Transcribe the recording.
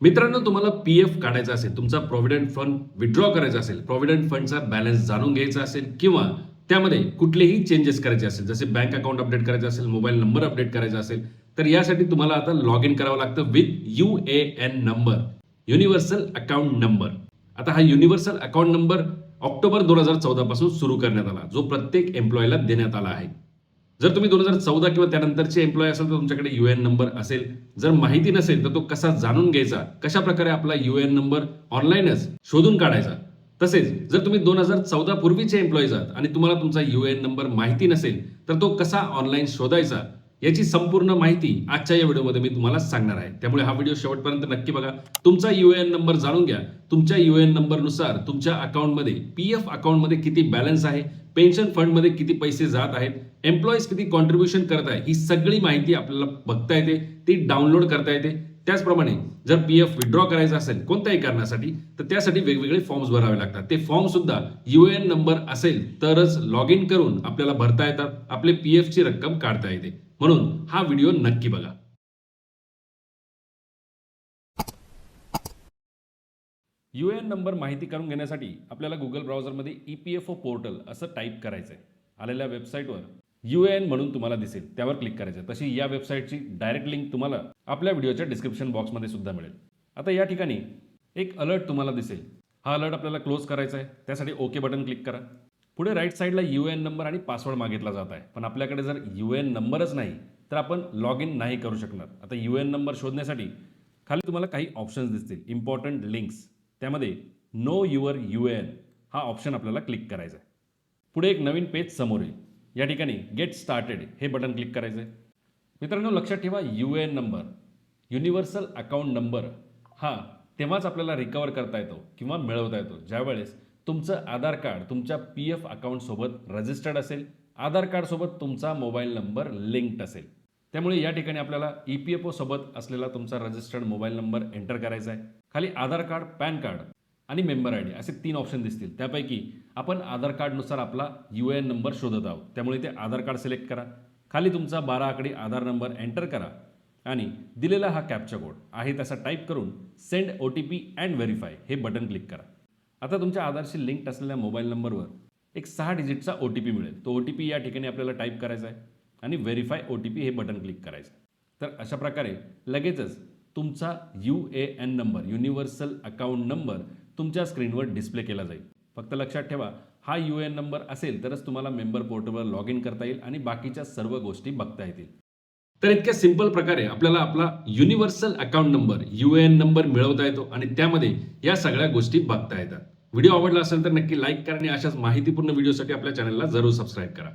मित्रांनो तुम्हाला P F काढायचा असेल तुमचा प्रॉव्हिडंट फंड विड्रॉ करायचा असेल प्रॉव्हिडंट फंडचा बॅलन्स जाणून घ्यायचा असेल किंवा त्यामध्ये कुठलेही चेंजेस करायचे असेल जसे बँक अकाउंट अपडेट करायचं असेल मोबाईल नंबर अपडेट करायचा असेल तर यासाठी तुम्हाला आता लॉग इन करावं लागतं with U A N number universal account number आता हा युनिव्हर्सल अकाउंट नंबर ऑक्टोबर दोन हजार चौदा पासून सुरू करण्यात आला जो प्रत्येक एम्प्लॉयला देण्यात आला आहे. जर तुम्ही दोन हजार चौदा किंवा त्यानंतरचे एम्प्लॉय असाल तर तुमच्याकडे यू एन नंबर असेल. जर माहिती नसेल तर तो कसा जाणून घ्यायचा? कशा प्रकारे आपला यू एन नंबर ऑनलाईनच शोधून काढायचा? तसेच जर तुम्ही दोन हजार चौदा पूर्वीचे एम्प्लॉईज आहात आणि तुम्हाला तुमचा यू एन नंबर माहिती नसेल तर तो कसा ऑनलाईन शोधायचा? याची संपूर्ण माहिती आजच्या या व्हिडिओमध्ये मी तुम्हाला सांगणार आहे. त्यामुळे हा व्हिडिओ शेवटपर्यंत नक्की बघा. तुमचा यू एन नंबर जाणून घ्या. तुमच्या यू एन नंबरनुसार तुमच्या अकाउंटमध्ये पी एफ अकाउंटमध्ये किती बॅलन्स आहे पेन्शन फंडमध्ये किती पैसे जात आहेत एम्प्लॉईज किती कॉन्ट्रीब्युशन करत आहे ही सगळी माहिती आपल्याला बघता येते ती डाउनलोड करता येते. त्याचप्रमाणे जर पी एफ विड्रॉ करायचा असेल कोणत्याही कारणासाठी तर त्यासाठी वेगवेगळे फॉर्म्स भरावे लागतात. ते फॉर्म सुद्धा यू एन नंबर असेल तरच लॉग इन करून आपल्याला भरता येतात. आपले पी एफची रक्कम काढता येते. म्हणून हा व्हिडिओ नक्की बघा. यू एन नंबर माहिती काढून घेण्यासाठी आपल्याला Google ब्राउझरमध्ये E P F O portal असं टाईप करायचं आहे आलेल्या वेबसाईटवर यू एन म्हणून तुम्हाला दिसेल. त्यावर क्लिक करायचं तशी या वेबसाईटची डायरेक्ट लिंक तुम्हाला आपल्या व्हिडिओच्या डिस्क्रिप्शन बॉक्समध्ये सुद्धा मिळेल. आता या ठिकाणी एक अलर्ट तुम्हाला दिसेल. हा अलर्ट आपल्याला क्लोज करायचा आहे त्यासाठी ओके बटन क्लिक करा. पुढे राईट साईडला यू एन नंबर आणि पासवर्ड मागितला जात आहे. पण आपल्याकडे जर यू एन नंबरच नाही तर आपण लॉग इन नाही करू शकणार. आता यू एन नंबर शोधण्यासाठी खाली तुम्हाला काही ऑप्शन्स दिसतील. इम्पॉर्टंट लिंक्स त्यामध्ये नो युअर यू एन हा ऑप्शन आपल्याला क्लिक करायचा आहे. पुढे एक नवीन पेज समोर येईल. या ठिकाणी गेट स्टार्टेड हे बटन क्लिक करायचं आहे मित्रांनो लक्षात ठेवा U N number universal account number हा तेव्हाच आपल्याला रिकवर करता येतो किंवा मिळवता येतो. ज्यावेळेस तुमचं आधार कार्ड तुमच्या पी एफ अकाउंटसोबत रजिस्टर्ड असेल. आधार कार्डसोबत तुमचा मोबाईल नंबर लिंक्ड असेल. त्यामुळे या ठिकाणी आपल्याला ई पी एफ ओसोबत असलेला तुमचा रजिस्टर्ड मोबाईल नंबर एंटर करायचा आहे. खाली आधार कार्ड पॅन कार्ड आणि मेंबर आय डी असे तीन ऑप्शन दिसतील. त्यापैकी आपण आधार कार्डनुसार आपला यू ए एन नंबर शोधत आहोत. त्यामुळे ते आधार कार्ड सिलेक्ट करा. खाली तुमचा बारा आकडी आधार नंबर एंटर करा आणि दिलेला हा कॅप्चा कोड आहे तसा टाईप करून send O T P and verify हे बटन क्लिक करा. आता तुमच्या आधारशी लिंक असलेल्या मोबाईल नंबरवर एक सहा डिजिटचा ओ टी पी मिळेल. तो ओ टी पी या ठिकाणी आपल्याला टाईप करायचा आहे आणि व्हेरीफाय ओ टी पी हे बटन क्लिक करायचं तर अशा प्रकारे लगेचच तुमचा U A N number universal account number तुमच्या स्क्रीनवर डिस्प्ले केला जाईल. फक्त लक्षात ठेवा हा यू एन नंबर असेल तरच तुम्हाला मेंबर पोर्टलवर लॉग इन करता येईल आणि बाकीच्या सर्व गोष्टी बघता येतील. तर इतक्या सिंपल प्रकारे आपल्याला आपला universal account number U N number मिळवता येतो आणि त्यामध्ये या सगळ्या गोष्टी बघता येतात. व्हिडिओ आवडला असेल तर नक्की लाईक करा आणि अशाच माहितीपूर्ण व्हिडिओसाठी आपल्या चॅनलला जरूर सबस्क्राईब करा.